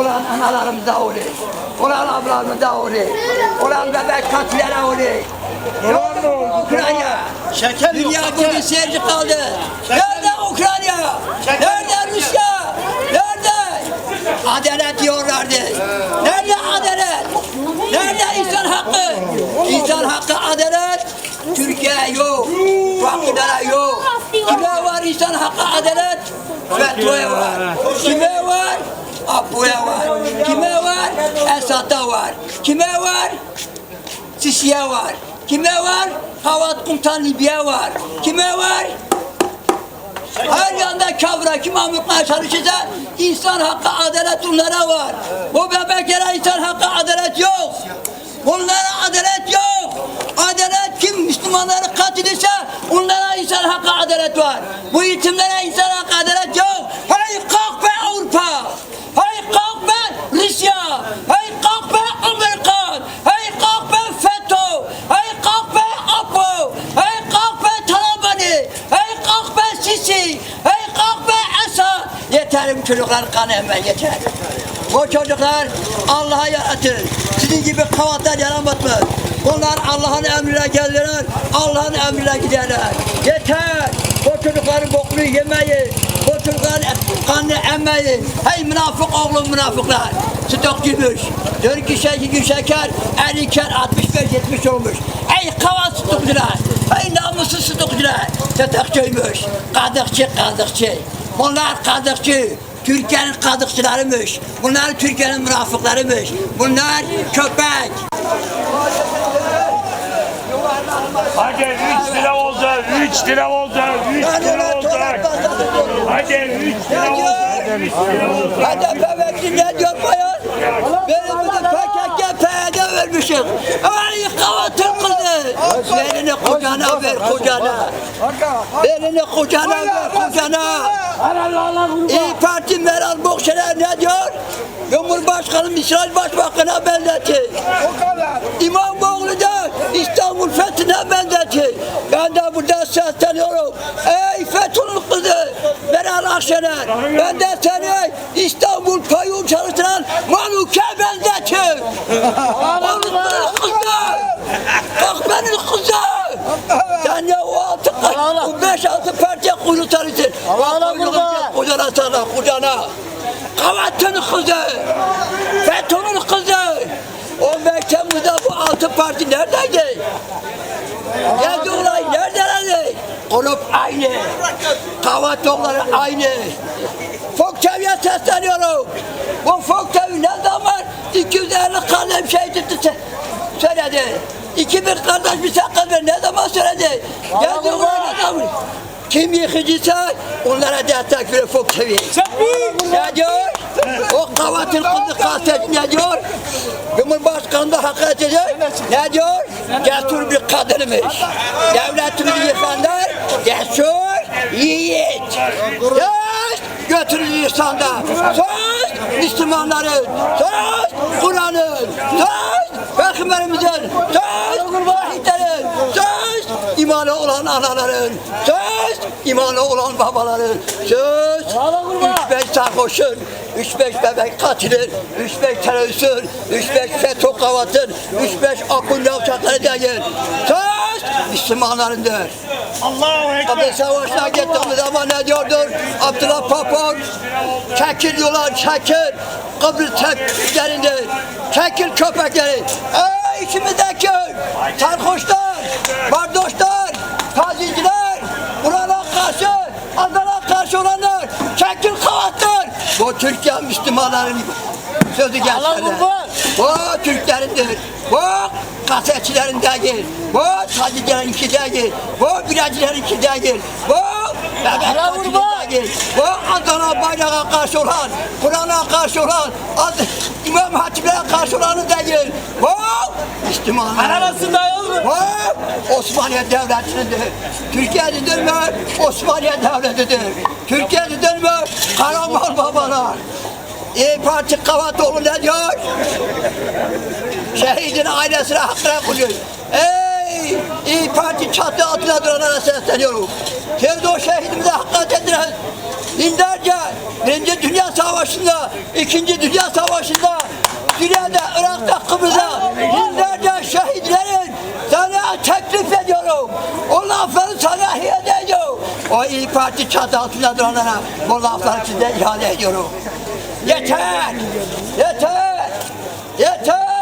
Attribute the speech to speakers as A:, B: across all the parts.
A: analarımız da oluyor. Ulan ablamız da oluyor. Ulan bebek katillere oluyor.
B: Ulan ne oldu?
A: Ukrayna.
C: Şeker yok.
A: Dünya bugün seyirci kaldı. Nerede Ukrayna? Nerede Rusya? Nerede? Adalet diyorlardı. Nerede adalet? Nerede insan hakkı? İnsan hakkı adalet. Türkiye yok. Fakirlere yok. Kime var insan hakkı adalet? FETÖ'ye var. Kime var? Apo'ya var. Kime var? Esad'a var. Kime var? Sisiye var. Kime var? Havat Komutan Libya var. Kime var? Her yanda kavra kim amıkmaya çalışırsa insan hakkı adalet onlara var. Bu bebeklere insan hakkı adalet yok. Onlara adalet yok. Adalet kim Müslümanları katilirse onlara insan hakkı adalet var. Bu yetimlere insan hakkı adalet yok. Hayır kalk be Avrupa. Rusya. Hayır kalk be Amerikan. Hayır kalk be FETÖ. Hayır kalk be APO. Hayır kalk be Talabani. Hayır kalk be Sisi. Hayır kalk be Esad. Yeter bu çocuklar kanı hemen yeter. Bu çocuklar Allah'a yaratır. Sizin gibi kavatlar yaranmadı. Onlar Allah'ın emrine gelirler, Allah'ın emrine giderler. Yeter! Bu çocukların bokunu yemeyin. Bu çocukların kanını emmeyin. Hey münafık oğlum münafıklar. Stok gümüş. Dört kişi iki şeker, 50 iken 65-70 olmuş. Ey kavat stokçular. Hey namussuz stokçular. Stokçuymuş. Kadıkçı kadıkçı. Bunlar kadıkçı. Türkiye'nin kadıkçılarıymış. Bunlar Türkiye'nin münafıklarıymış. Bunlar köpek.
B: Hadi 3 lira oldu, 3 lira oldu, 3 lira oldu. Hadi 3 lira oldu, 3 lira oldu.
A: HDP vekili ne diyor bayan? Benim de PKK Vermişim. Ay kavatın kızı. Elini kucağına ver kucağına. Elini kucağına ver kucağına. İyi Parti Meral Bokşener ne diyor? Cumhurbaşkanı İsrail Başbakanı'na benzeti. İmamoğlu da İstanbul fethine benzeti. Ben de burada sesleniyorum. Ey FETÖ'nün kızı Meral Akşener. Ben de seni İstanbul kayyum çalıştıran Manuke benzetiyorum. Onun kızı. Bak benim kızı. Sen ya o altı, o beş altı partiye kuyruğu tanırsın.
C: Allah kurban.
A: Kucana sana, kucana. Kavatın kızı. FETÖ'nün kızı. 15 Temmuz'da bu altı parti neredeydi? Geldi olay neredelerdi? Grup aynı. Kavatokları aynı. Fokçavi'ye sesleniyorum. Bu Fokçavi ne zaman 250 kalem şey tuttu söyledi. 2000 kardeş bir sakal ver ne zaman söyledi? Geldi olay ne zaman? Kim yıkıcıysa onlara destek verir Fokçavi. Ne diyor? O kavatın kızı kastet ne diyor? Cumhurbaşkanı da hakaret ediyor. Ne diyor? Cesur bir kadınmış. Devletimizi yıkanlar cesur yiğit. Söz götürür insanda. Söz Müslümanların. Söz Kur'an'ın. Söz Peygamberimizin. Söz şehitlerin. Söz imanı olan anaların. Söz imanı olan babaların. Söz üç beş sarhoşun. Üç beş bebek katilin. Üç beş teröristin. Üç beş FETÖ kavatın. Üç beş akıl yavşakları değil. Söz Müslümanlarındır.
B: Allahu Ekber.
A: Savaşına gittiğimiz zaman ne diyordur? Abdullah Papon, çekil diyorlar, çekil. Kıbrıs çekleridir. Çekil köpekleri. Ey içimizdeki sarhoşlar, bardoşlar, taziciler, Kur'an'a karşı, Adana karşı olanlar, çekil kavatlar. Bu Türkiye Müslümanların sözü
C: kurban.
A: Bu Türklerindir. Bu kasetçilerin değil. Bu tacirlerinki değil. Bu biracilerinki değil. Bu
C: kurban.
A: değil. Bu Adana bayrağa karşı olan, Kur'an'a karşı olan, İmam Hatip'e karşı olanı değil. Bu Müslümanlar.
C: Arabası dayalı.
A: Bu Osmaniye Devleti'nindir. Türkiye'lidir mi? Osmaniye Devleti'dir. Türkiye'lidir mi? Karaman babalar. İyi Parti Kavatoğlu ne diyor? Şehidin ailesine hakkına koyuyor. Ey İyi Parti çatı altına duranlara sesleniyorum. Siz de o şehidimize hakaret ediniz. Binlerce Birinci Dünya Savaşı'nda, İkinci Dünya Savaşı'nda, Suriye'de, Irak'ta, Kıbrıs'ta yüzlerce şehitlerin sana teklif ediyorum. O lafları sana hediye ediyorum. O İyi Parti çatı altında duranlara bu lafları size ihale ediyorum. Yeter! Yeter! Yeter!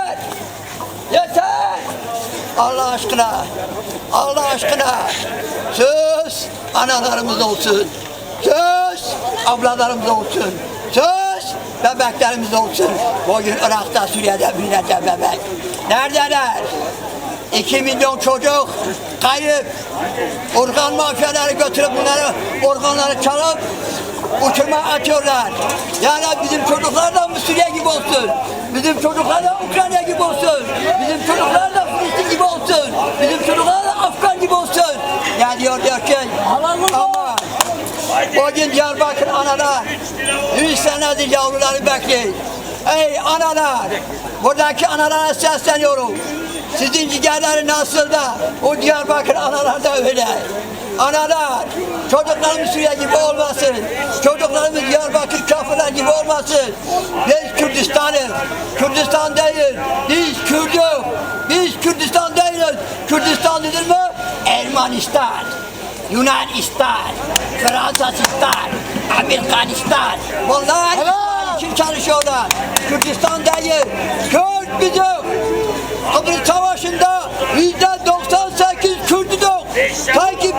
A: Allah aşkına, Allah aşkına söz analarımız olsun. Söz ablalarımız olsun. Söz bebeklerimiz olsun. Bugün Irak'ta, Suriye'de binlerce bebek. Neredeler? 2 milyon çocuk kayıp. Organ mafyaları götürüp bunları organları çalıp uçurma atıyorlar. Yani bizim çocuklar da Suriye gibi olsun. Bizim çocuklar da Ukrayna gibi olsun. Bizim çocuklar da Filistin gibi olsun. Bizim çocuklar da Afgan gibi olsun. Yani diyor diyor ki ama o gün Diyarbakır analar 100 senedir yavruları bekliyor. Ey analar, buradaki analara sesleniyorum. Sizin ciğerleri nasıl da o Diyarbakır analar da öyle. Analar, çocuklarımız Suriye gibi olmasın. Çocuklarımız Diyarbakır kafirler gibi olmasın. Biz Kürdistan'ız. Kürdistan değil. Biz Kürdük. Biz Kürdistan değiliz. Kürdistan nedir mi? Ermenistan. Yunanistan, Fransızistan, Amerikanistan. Bunlar kim çalışıyorlar? Kürdistan değil.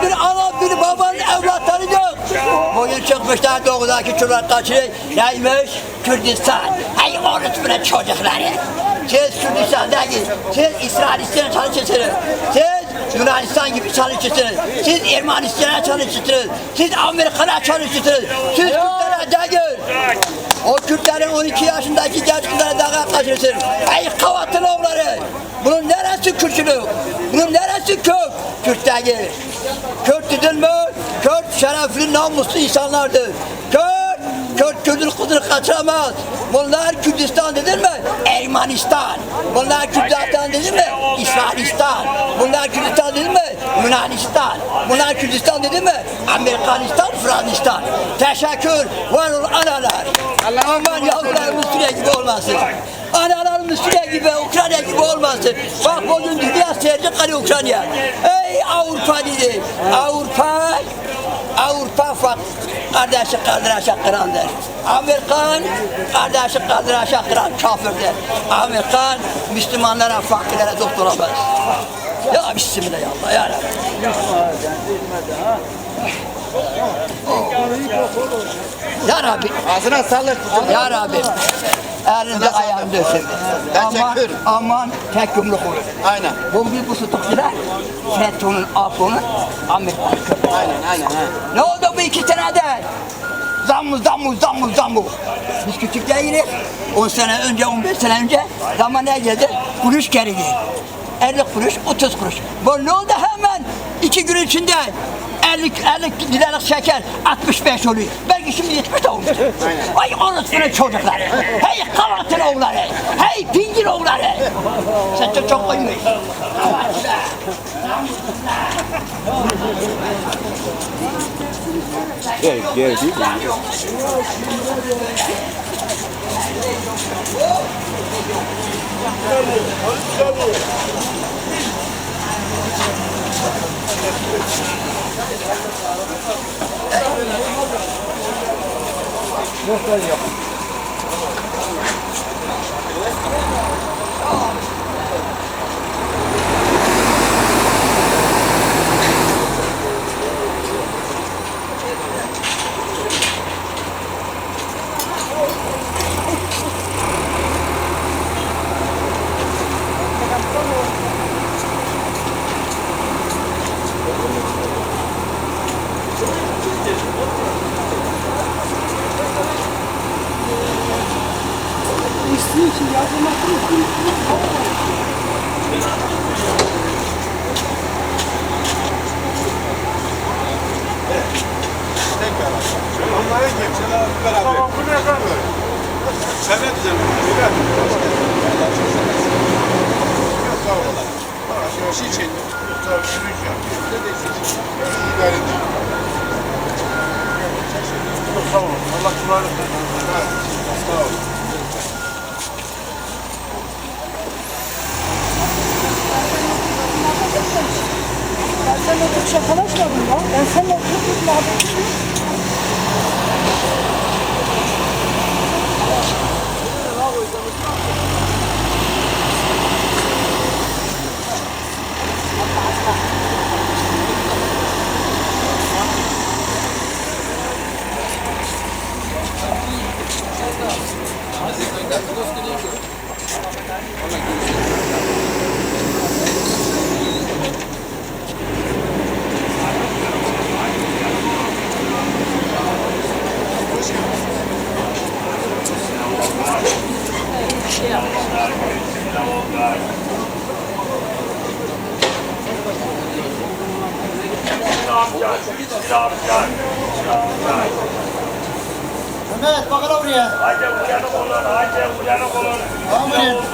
A: Bir ana bir babanın evlatlarıydık. Bugün çıkmışlar doğudaki çocuklar kaçırıyor. Neymiş? Kürdistan. Hey orospu'nun çocukları. Siz Kürdistan değil. Siz İsrail'den çalışırsınız. Siz Yunanistan gibi çalışırsınız. Siz Ermenistan'a çalışırsınız. Siz Amerika'na çalışırsınız. Siz Kürtlere değil. O Kürtlerin 12 yaşındaki genç kızlara dağa kaçırsın. Ey kavatın oğulları! Bunun neresi Kürtçülük? Bunun neresi Kürt? Kürt değil. Kürt dedin mi? Kürt şerefli, namuslu insanlardır. Kürt, Kürt Kürt'ün kızını kaçıramaz. Bunlar Kürdistan dedin mi? Ermenistan. Bunlar Kürdistan dedin mi? İsrail'istan. Bunlar Kürdistan dedin mi? Yunanistan. Bunlar Kürdistan dedin mi? Amerikanistan, Fransistan. Teşekkür. Var ol analar. Aman yavrularımız Suriye gibi olmasın. Analarımız Suriye gibi, Ukrayna gibi olmasın. Bak bugün dünya seyirci kalıyor Ukrayna. Ey Avrupa dedi. Avrupa, Avrupa fak kardeşi kaldıraşa kırandır. Amerikan kardeşi kaldıraşa kıran kafirdir. Amerikan Müslümanlara, fakirlere dost olamaz. Ya Bismillah ya Allah ya Rabbi. Ya Rabbi.
D: Ağzına sağlık.
A: Ya Rabbi. Elinde ayağını döksün. Aman,
D: Teşekkür.
A: aman tek yumruk olur.
D: Aynen.
A: Bir bu tutukçular. FETÖ'nün, Amerikan köpeği.
D: Aynen aynen.
A: Ne oldu bu iki senede? Zammu, zammu, zammu, zammu. Biz küçük değiliz. 10 sene önce, 15 sene önce zaman ne geldi? Kuruş geriydi. 50 kuruş, 30 kuruş. Bu ne oldu hemen? iki gün içinde 50, 50 liralık şeker 65 oluyor. Belki şimdi 70 de olmuş. Vay orospunun çocukları. Hey kavatın oğulları. Hey pingir oğulları. Sen çok çok koymuş.
E: Onlara geçelim beraber.
B: Tamam bu ne kadar?
E: Çevre düzenliyor. Sağ olun. Şey için. Sağ olun. Bizde de işte. İdare ediyor.
B: Tamam. Allah
D: Ben seninle çok şakalaşmadım lan. Ben seninle çok muhabbet
B: Ne
C: Mehmet bak hele buraya.
B: Hadi uyanık olun, hadi uyanık olun. Ne oldu?